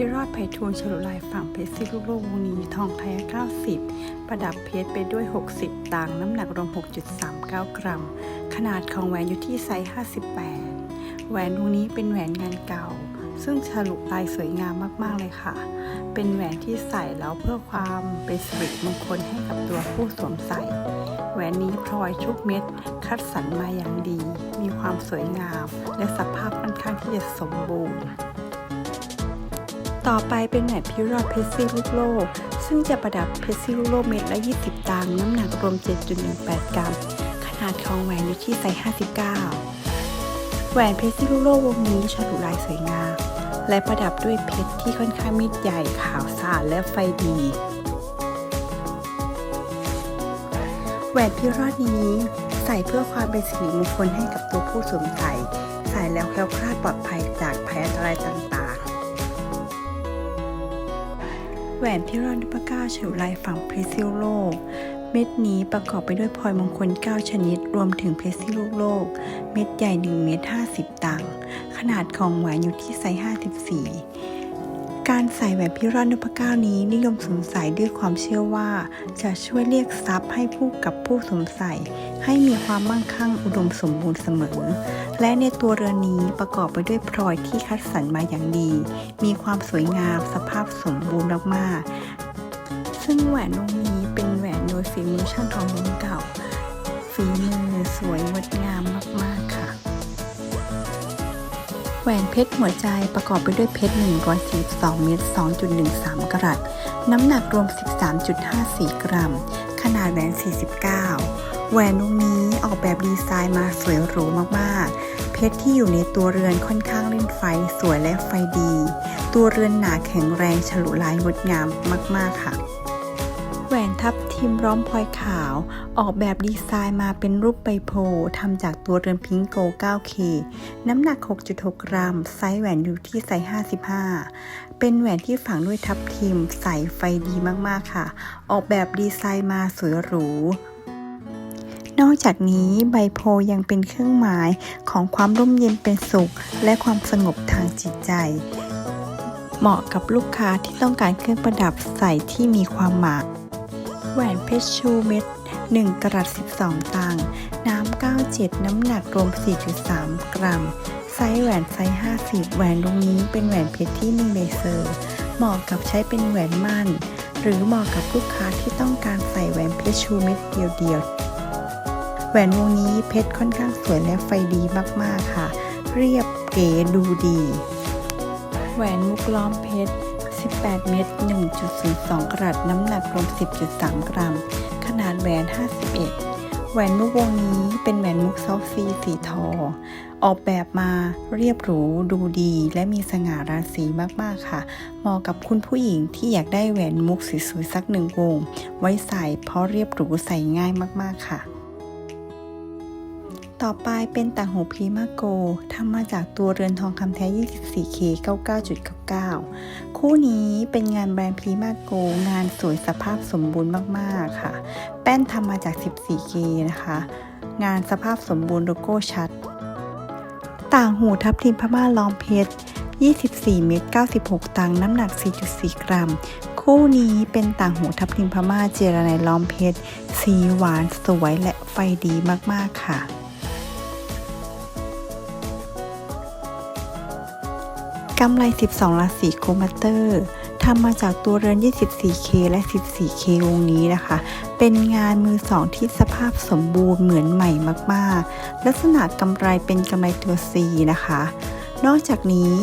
พิรอดไพฑูรย์ฉลุลายฝั่งเพชรซิลุโลวงนี้ทองแท้ 90 ประดับเพชรไปด้วย 60 ต่างน้ำหนักรวม 6.39 กรัม ขนาดของแหวนอยู่ที่ไซส์ 58 แหวนวงนี้เป็นแหวนงานเก่า ซึ่งฉลุลายสวยงามมาก ๆ เลยค่ะ เป็นแหวนที่ใส่แล้วเพื่อความเป็นสิริมงคลให้กับตัวผู้สวมใส่ แหวนนี้พลอยทุกเม็ด คัดสรรมาอย่างดี มีความสวยงาม และสภาพค่อนข้างที่จะสมบูรณ์ ต่อไปเป็นแหวนพิรอดเพชรซีลูกโลก ซึ่งจะประดับเพชรซีลูกโลกเม็ดละ 20 ตังน้ำหนักรวม 7.18 กรัม ขนาดของแหวนอยู่ที่ไซส์ 59 แหวนเพชรซีลูกโลกวงนี้ฉลุลายสวยงาม และประดับด้วยเพชรที่ค่อนข้างมิดใหญ่ขาวสะอาดและไฟดีแหวนพิรอดนี้ใส่เพื่อความเป็นสิริมงคลให้กับตัวผู้สวมใส่ ใส่แล้วแคล้วคลาดปลอดภัยจากภัยอันตรายต่างๆ แหวนพิรอดนพเก้าฉลุลายฝั่งเพรซิลโลก เม็ดนี้ประกอบไปด้วยพลอยมงคล 9 ชนิด รวมถึงเพชรซิลูกโลก เม็ดใหญ่ 1 เม็ด50 ตังค์ขนาดของแหวนอยู่ที่ไซส์54 การใส่แหวนพิรอดนพเก้านี้นิยมสวมใส่ด้วยความเชื่อว่า จะช่วยเรียกทรัพย์ให้ผู้กับผู้สวมใส่ ให้มีความมั่งคั่งอุดมสมบูรณ์เสมอ และในตัวเรือนนี้ประกอบไปด้วยพลอยที่คัดสรรมาอย่างดี มีความสวยงามสภาพสมบูรณ์มากๆ ซึ่งแหวนวงนี้เป็นแหวนโดยฝีมือช่างทองรุ่นเก่า ฝีมือสวยงดงามมากๆค่ะ แหวนเพชรหัวใจประกอบไปด้วยเพชร142เม็ด2.13 กรัต น้ำหนักรวม 13.54 กรัม ขนาดแหวน 49 แหวนวงนี้ออกแบบดีไซน์มาสวยหรูมากๆ เพชรที่อยู่ในตัวเรือนค่อนข้างเล่นไฟสวยและไฟดี ตัวเรือนหนาแข็งแรงฉลุลายงดงามมากๆค่ะ แหวนทับทิมร้อมพลอยขาว ออกแบบดีไซน์มาเป็นรูปใบโพธิ์ทำจากตัวเรือนพิงโก 9K น้ำหนัก 6.6 กรัม ไซส์แหวนอยู่ที่ไซส์ 55 เป็นแหวนที่ฝังด้วยทับทิมใสไฟดีมากๆค่ะ ออกแบบดีไซน์มาสวยหรู นอกจากนี้ใบโพยังเป็นเครื่องหมายของความร่มเย็นเป็นสุข และความสงบทางจิตใจ เหมาะกับลูกค้าที่ต้องการเครื่องประดับใส่ที่มีความหมายแหวนเพชรชูเม็ด1กรัต12 ตังน้ำ97 น้ำหนักรวม 4.3 กรัม ไซส์แหวนไซส์50 แหวนตรงนี้เป็นแหวนเพชรที่มีเลเซอร์ เหมาะกับใช้เป็นแหวนมั่น หรือเหมาะกับลูกค้าที่ต้องการใส่แหวนเพชรชูเม็ดเดียวๆ แหวนวงนี้เพชรค่อนข้างสวยและไฟดีมากๆค่ะ เรียบเก๋ดูดี แหวนมุกล้อมเพชร 18 เม็ด 1.02 กรัตน้ำหนักรวม 10.3 กรัม ขนาดแหวน 51 แหวนมุกวงนี้เป็นแหวนมุกซอฟฟีสีทองออกแบบมาเรียบหรูดูดี และมีสง่าราศีมากๆค่ะ เหมาะกับคุณผู้หญิงที่อยากได้แหวนมุกสวยๆสักหนึ่งวง ไว้ใส่เพราะเรียบหรูใส่ง่ายมากๆค่ะ ต่อไปเป็นต่างหูพรีมาโกทำมาจากตัวเรือนทองคำแท้ 24K 99.99 คู่นี้เป็นงานแบรนด์พรีมาโกงานสวยสภาพสมบูรณ์มากๆค่ะ แป้นทำมาจาก 14K นะคะ งานสภาพสมบูรณ์โลโก้ชัด ต่างหูทับทิมพม่าล้อมเพชร 24 เมตร 96 ตังน้ำหนัก 4.4 กรัม คู่นี้เป็นต่างหูทับทิมพม่าเจรไนล้อมเพชร สีหวานสวยและไฟดีมากๆค่ะ กำไร 12 ราศีโคมาเตอร์ทำมาจากตัวเรือน 24K และ 14K วงนี้นะคะ เป็นงานมือสองที่สภาพสมบูรณ์เหมือนใหม่มากๆ ลักษณะกำไรเป็นกำไรตัว C นะคะ นอกจากนี้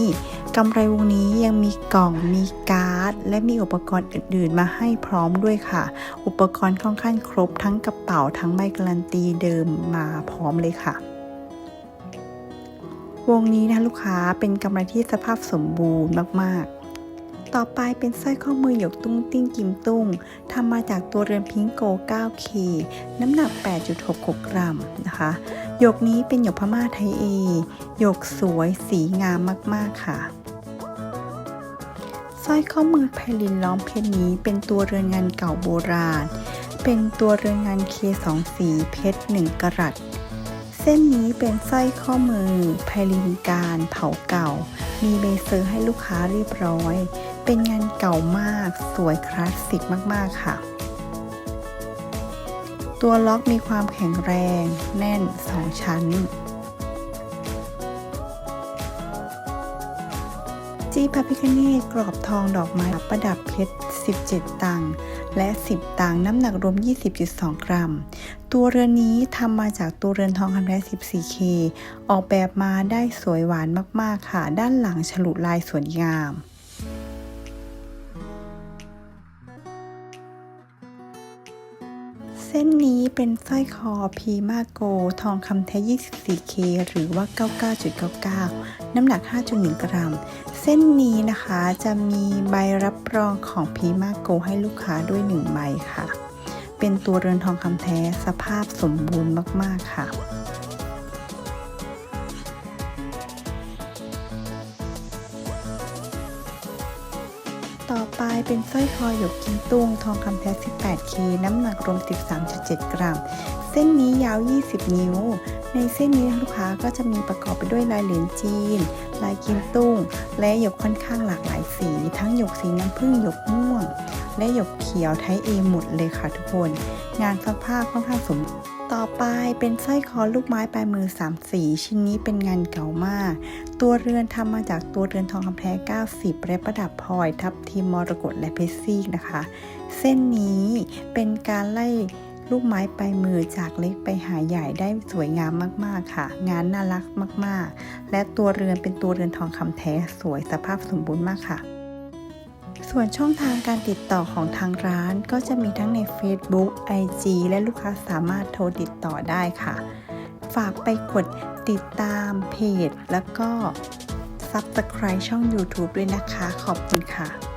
กำไรวงนี้ยังมีกล่องมีการ์ด และมีอุปกรณ์อื่นๆ มาให้พร้อมด้วยค่ะ อุปกรณ์ค่อนข้างครบทั้งกระเป๋าทั้งใบการันตีเดิมมาพร้อมเลยค่ะ วงนี้นะลูกค้าเป็นกำไรที่สภาพสมบูรณ์มากๆ ต่อไปเป็นสร้อยข้อมือหยกตุ้งติ้งกิมตุ้งทำมาจากตัวเรือนพิงโก 9K น้ำหนัก 8.66 กรัมนะคะหยกนี้เป็นหยกพม่าไทยเอหยกสวยสีงามมากๆค่ะสร้อยข้อมือไพลินล้อมเพชรนี้เป็นตัวเรือนงานเก่าโบราณ เป็นตัวเรือนงานเคสองสีเพชร1กรัต เส้นนี้เป็นสร้อยข้อมือไพลินการเผาเก่า มีเบเซอร์ให้ลูกค้าเรียบร้อย เป็นงานเก่ามาก สวยคลาสสิกมากๆค่ะ ตัวล็อกมีความแข็งแรง แน่น 2 ชั้น จีพระพิคเนตกรอบทองดอกไม้ประดับเพชร 17 ตังค์และ 10 ตังค์น้ำหนักรวม 20.2 กรัม ตัวเรือนนี้ทำมาจากตัวเรือนทองคำแท้ 14K ออกแบบมาได้สวยหวานมากๆค่ะ ด้านหลังฉลุลายสวยงาม ส้นนี้เป็นสร้อยคอพีมาโก ทองคำแท้ 24K หรือว่า 99.99 น้ำหนัก 5.1 กรัม เส้นนี้นะคะจะมีใบรับรองของพีมาโกให้ลูกค้าด้วย 1 ใบค่ะ เป็นตัวเรือนทองคำแท้สภาพสมบูรณ์มาก ๆ ค่ะ ไปเป็นสร้อยคอหยกกินตุงทองคำแท้ 18K น้ำหนักรวม 13.7 กรัม เส้นนี้ยาว 20 นิ้ว ในเส้นนี้ลูกค้าก็จะมีประกอบไปด้วยลายเหรียญจีน ลายกินตุงและหยกค่อนข้างหลากหลายสี ทั้งหยกสีน้ำผึ้งหยกม่วง และหยกเขียวไทยเอหมดเลยค่ะทุกคน งานสภาพค่อนข้างสม ต่อไปเป็นสร้อยคอลูกไม้ปลายมือสามสี ชิ้นนี้เป็นงานเก่ามาก ตัวเรือนทำมาจากตัวเรือนทองคำแท้ 90และประดับพลอยทับทีมมรกตและเพชรซีกนะคะ เส้นนี้เป็นการไล่ลูกไม้ปลายมือจากเล็กไปหาใหญ่ได้สวยงามมากๆค่ะ งานน่ารักมากๆ และตัวเรือนเป็นตัวเรือนทองคำแท้สวยสภาพสมบูรณ์มากค่ะ ส่วนช่องทางการติดต่อของทางร้านก็จะมีทั้งใน Facebook IG และลูกค้าสามารถโทรติดต่อได้ค่ะ ฝากไปกดติดตามเพจ แล้วก็ Subscribe ช่อง YouTube ด้วยนะคะ ขอบคุณค่ะ